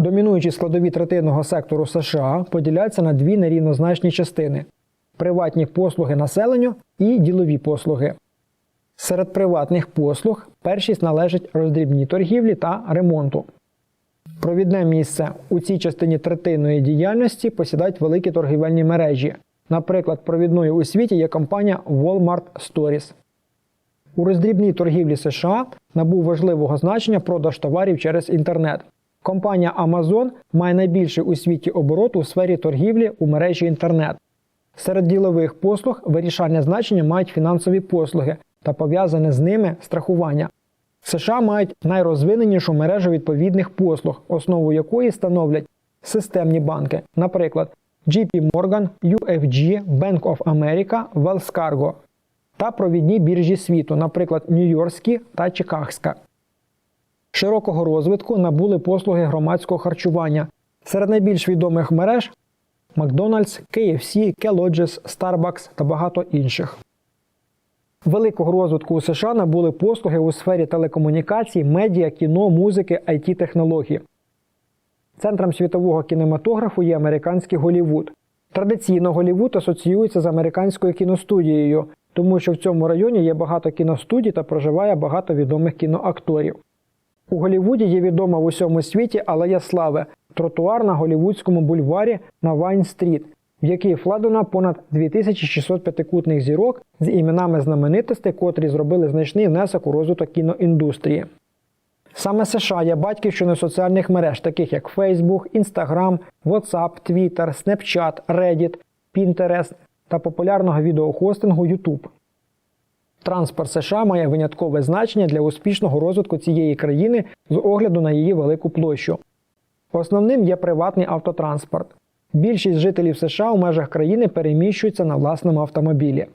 Домінуючі складові третинного сектору США поділяються на дві нерівнозначні частини: приватні послуги населенню і ділові послуги. Серед приватних послуг першість належить роздрібній торгівлі та ремонту. Провідне місце у цій частині третинної діяльності посідають великі торгівельні мережі. Наприклад, провідною у світі є компанія Walmart Stories. У роздрібній торгівлі США набув важливого значення продаж товарів через інтернет. Компанія Amazon має найбільший у світі оборот у сфері торгівлі у мережі інтернет. Серед ділових послуг вирішальне значення мають фінансові послуги та пов'язане з ними страхування. США мають найрозвиненішу мережу відповідних послуг, основу якої становлять системні банки, наприклад, JP Morgan, UFG, Bank of America, Wells Fargo та провідні біржі світу, наприклад, Нью-Йоркські та Чикагська. Широкого розвитку набули послуги громадського харчування. Серед найбільш відомих мереж Макдональдс, KFC, Kellogg's, Starbucks та багато інших. Великого розвитку у США набули послуги у сфері телекомунікацій, медіа, кіно, музики, it технологій Центром світового кінематографу є американський Голівуд. Традиційно Голівуд асоціюється з американською кіностудією, тому що в цьому районі є багато кіностудій та проживає багато відомих кіноакторів. У Голівуді є відома в усьому світі алея слави тротуар на голівудському бульварі на Вайн-стріт, в який вкладено понад 2600 п'ятикутних зірок з іменами знаменитостей, котрі зробили значний внесок у розвиток кіноіндустрії. Саме США є батьківщиною соціальних мереж, таких як Facebook, Instagram, WhatsApp, Twitter, Snapchat, Reddit, Pinterest та популярного відеохостингу YouTube. Транспорт США має виняткове значення для успішного розвитку цієї країни з огляду на її велику площу. Основним є приватний автотранспорт. Більшість жителів США у межах країни переміщуються на власному автомобілі.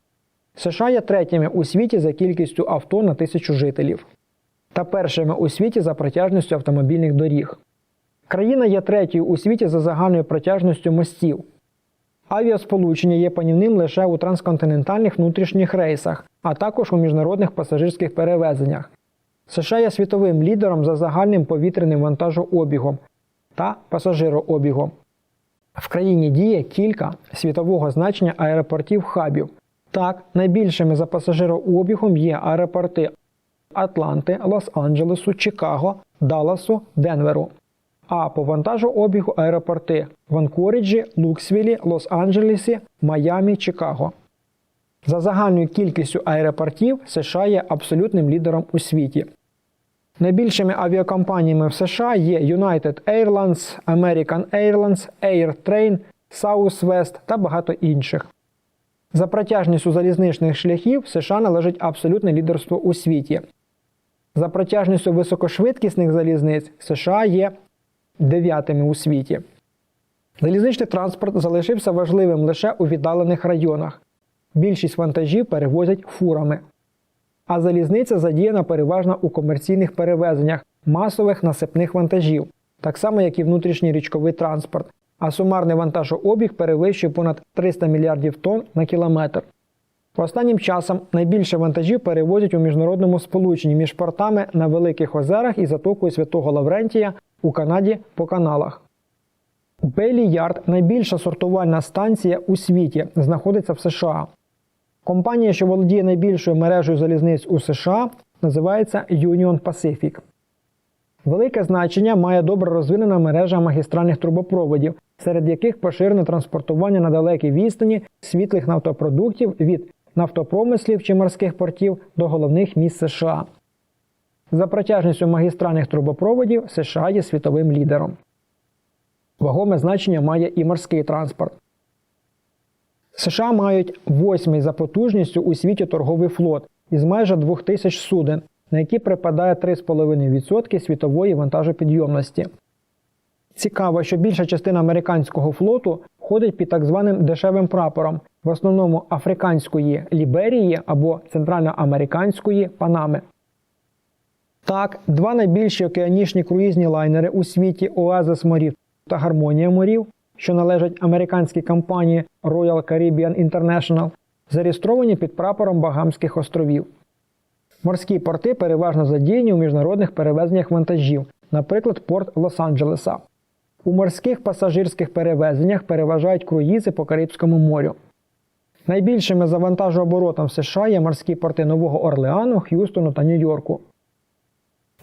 США є третіми у світі за кількістю авто на тисячу жителів та першими у світі за протяжністю автомобільних доріг. Країна є третьою у світі за загальною протяжністю мостів. Авіасполучення є панівним лише у трансконтинентальних внутрішніх рейсах, а також у міжнародних пасажирських перевезеннях. США є світовим лідером за загальним повітряним вантажообігом та пасажирообігом. В країні діє кілька світового значення аеропортів хабів. Так, найбільшими за пасажирообігом є аеропорти Атланти, Лос-Анджелесу, Чикаго, Далласу, Денверу. А по вантажообігу аеропорти в Анкоріджі, Луксвілі, Лос-Анджелесі, Майамі, Чикаго. За загальною кількістю аеропортів США є абсолютним лідером у світі. Найбільшими авіакомпаніями в США є United Airlines, American Airlines, AirTrain, Southwest та багато інших. За протяжністю залізничних шляхів США належить абсолютне лідерство у світі. За протяжністю високошвидкісних залізниць США є дев'ятими у світі. Залізничний транспорт залишився важливим лише у віддалених районах. Більшість вантажів перевозять фурами. А залізниця задіяна переважно у комерційних перевезеннях масових насипних вантажів, так само як і внутрішній річковий транспорт, а сумарний вантажообіг перевищує понад 300 мільярдів тонн на кілометр. Останнім часом найбільше вантажів перевозять у міжнародному сполученні між портами на Великих озерах і затокою Святого Лаврентія у Канаді по каналах. Бейлі Ярд найбільша сортувальна станція у світі, знаходиться в США. Компанія, що володіє найбільшою мережею залізниць у США, називається Union Pacific. Велике значення має добре розвинена мережа магістральних трубопроводів, серед яких поширене транспортування на далекій відстані світлих нафтопродуктів від нафтопромислів чи морських портів до головних міст США. За протяжністю магістральних трубопроводів США є світовим лідером. Вагоме значення має і морський транспорт. США мають восьмий за потужністю у світі торговий флот із майже 2000 суден, на які припадає 3,5% світової вантажопідйомності. Цікаво, що більша частина американського флоту ходить під так званим дешевим прапором, в основному африканської Ліберії або центральноамериканської Панами. Так, два найбільші океанічні круїзні лайнери у світі Оазис морів та Гармонія морів, що належать американській компанії Royal Caribbean International, зареєстровані під прапором Багамських островів. Морські порти переважно задіяні у міжнародних перевезеннях вантажів, наприклад, порт Лос-Анджелеса. У морських пасажирських перевезеннях переважають круїзи по Карибському морю. Найбільшими за вантажооборотом в США є морські порти Нового Орлеану, Х'юстону та Нью-Йорку.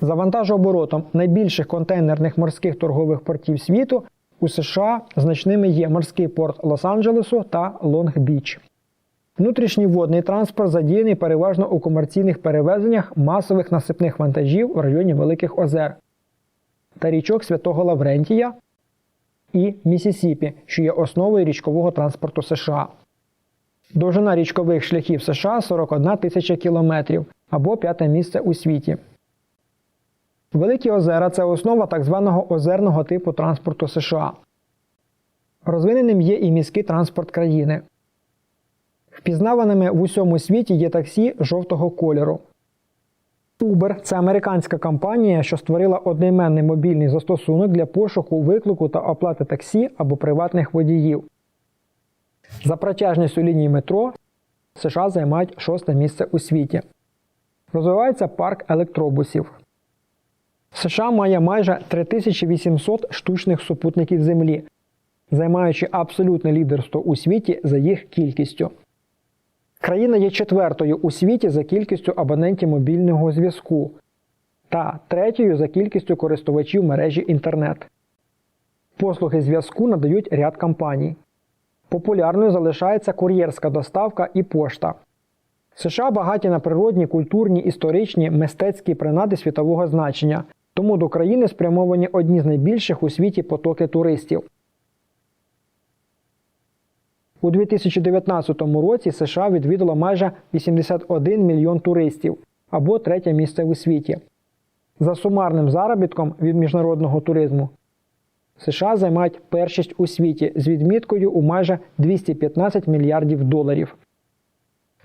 За вантажооборотом найбільших контейнерних морських торгових портів світу у США значними є морський порт Лос-Анджелесу та Лонг-Біч. Внутрішній водний транспорт задіяний переважно у комерційних перевезеннях масових насипних вантажів в районі Великих Озер та річок Святого Лаврентія і Місісіпі, що є основою річкового транспорту США. Довжина річкових шляхів США 41 тисяча кілометрів або п'яте місце у світі. Великі озера це основа так званого озерного типу транспорту США. Розвиненим є і міський транспорт країни. Впізнаваними в усьому світі є таксі жовтого кольору. Uber – це американська компанія, що створила одноіменний мобільний застосунок для пошуку, виклику та оплати таксі або приватних водіїв. За протяжністю лінії метро США займають шосте місце у світі. Розвивається парк електробусів. США має майже 3800 штучних супутників Землі, займаючи абсолютне лідерство у світі за їх кількістю. Країна є четвертою у світі за кількістю абонентів мобільного зв'язку та третьою за кількістю користувачів мережі інтернет. Послуги зв'язку надають ряд компаній. Популярною залишається кур'єрська доставка і пошта. США багаті на природні, культурні, історичні, мистецькі принади світового значення, тому до країни спрямовані одні з найбільших у світі потоки туристів. У 2019 році США відвідало майже 81 мільйон туристів або третє місце у світі. За сумарним заробітком від міжнародного туризму США займають першість у світі з відміткою у майже 215 мільярдів доларів.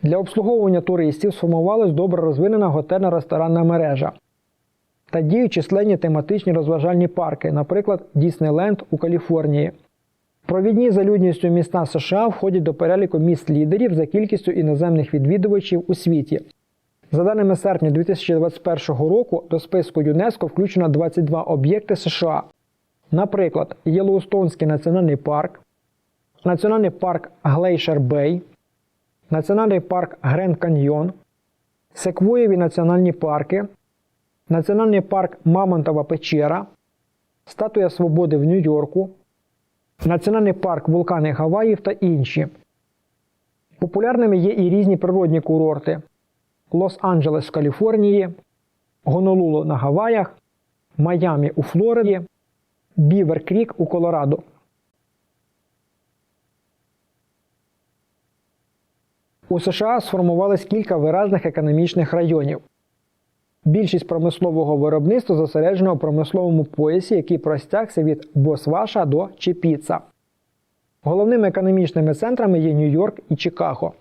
Для обслуговування туристів сформувалась добре розвинена готельна ресторанна мережа та діють численні тематичні розважальні парки, наприклад, Діснейленд у Каліфорнії. Провідні за людністю міста США входять до переліку міст лідерів за кількістю іноземних відвідувачів у світі. За даними серпня 2021 року, до списку ЮНЕСКО включено 22 об'єкти США. Наприклад, Єлоустонський національний парк, Національний парк Глейшер Бей, Національний парк Гренд Каньйон, Секвоєві національні парки, Національний парк Мамонтова Печера, Статуя Свободи в Нью-Йорку, Національний парк Вулкани Гаваїв та інші. Популярними є і різні природні курорти: Лос-Анджелес в Каліфорнії, Гонолулу на Гаваях, Майамі у Флориді, Бівер Крік у Колорадо. У США сформувалось кілька виразних економічних районів. Більшість промислового виробництва зосереджено у промисловому поясі, який простягся від Босваша до Чепіца. Головними економічними центрами є Нью-Йорк і Чикаго.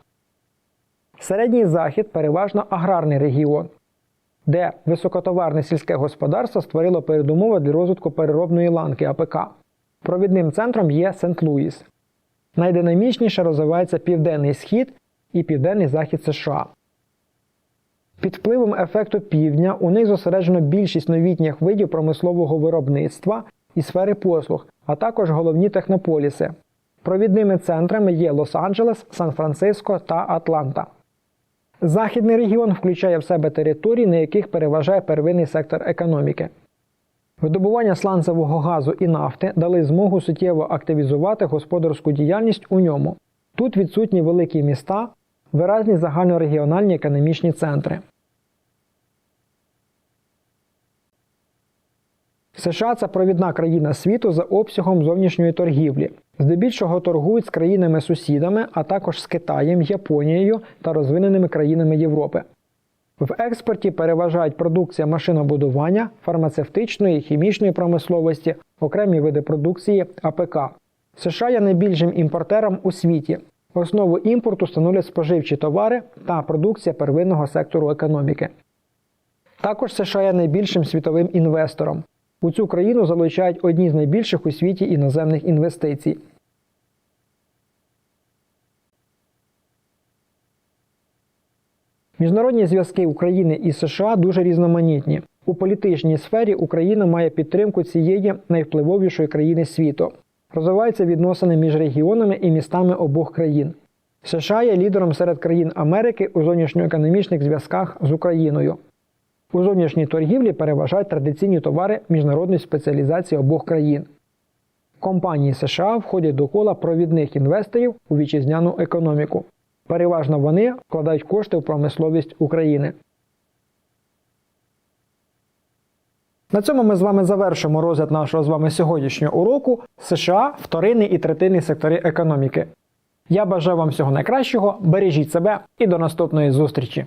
Середній захід переважно аграрний регіон, де високотоварне сільське господарство створило передумови для розвитку переробної ланки АПК. Провідним центром є Сент-Луїс. Найдинамічніше розвивається Південний Схід і Південний Захід США. Під впливом ефекту півдня у них зосереджено більшість новітніх видів промислового виробництва і сфери послуг, а також головні технополіси. Провідними центрами є Лос-Анджелес, Сан-Франциско та Атланта. Західний регіон включає в себе території, на яких переважає первинний сектор економіки. Видобування сланцевого газу і нафти дали змогу суттєво активізувати господарську діяльність у ньому. Тут відсутні великі міста, виразні загальнорегіональні економічні центри. США це провідна країна світу за обсягом зовнішньої торгівлі. Здебільшого торгують з країнами-сусідами, а також з Китаєм, Японією та розвиненими країнами Європи. В експорті переважають продукція машинобудування, фармацевтичної, хімічної промисловості, окремі види продукції АПК. США є найбільшим імпортером у світі. Основу імпорту становлять споживчі товари та продукція первинного сектору економіки. Також США є найбільшим світовим інвестором. У цю країну залучають одні з найбільших у світі іноземних інвестицій. Міжнародні зв'язки України і США дуже різноманітні. У політичній сфері Україна має підтримку цієї найвпливовішої країни світу. Розвиваються відносини між регіонами і містами обох країн. США є лідером серед країн Америки у зовнішньоекономічних зв'язках з Україною. У зовнішній торгівлі переважають традиційні товари міжнародної спеціалізації обох країн. Компанії США входять до кола провідних інвесторів у вітчизняну економіку. Переважно вони вкладають кошти в промисловість України. На цьому ми з вами завершимо розгляд нашого з вами сьогоднішнього уроку США, вторинний і третинний сектори економіки. Я бажаю вам всього найкращого, бережіть себе і до наступної зустрічі!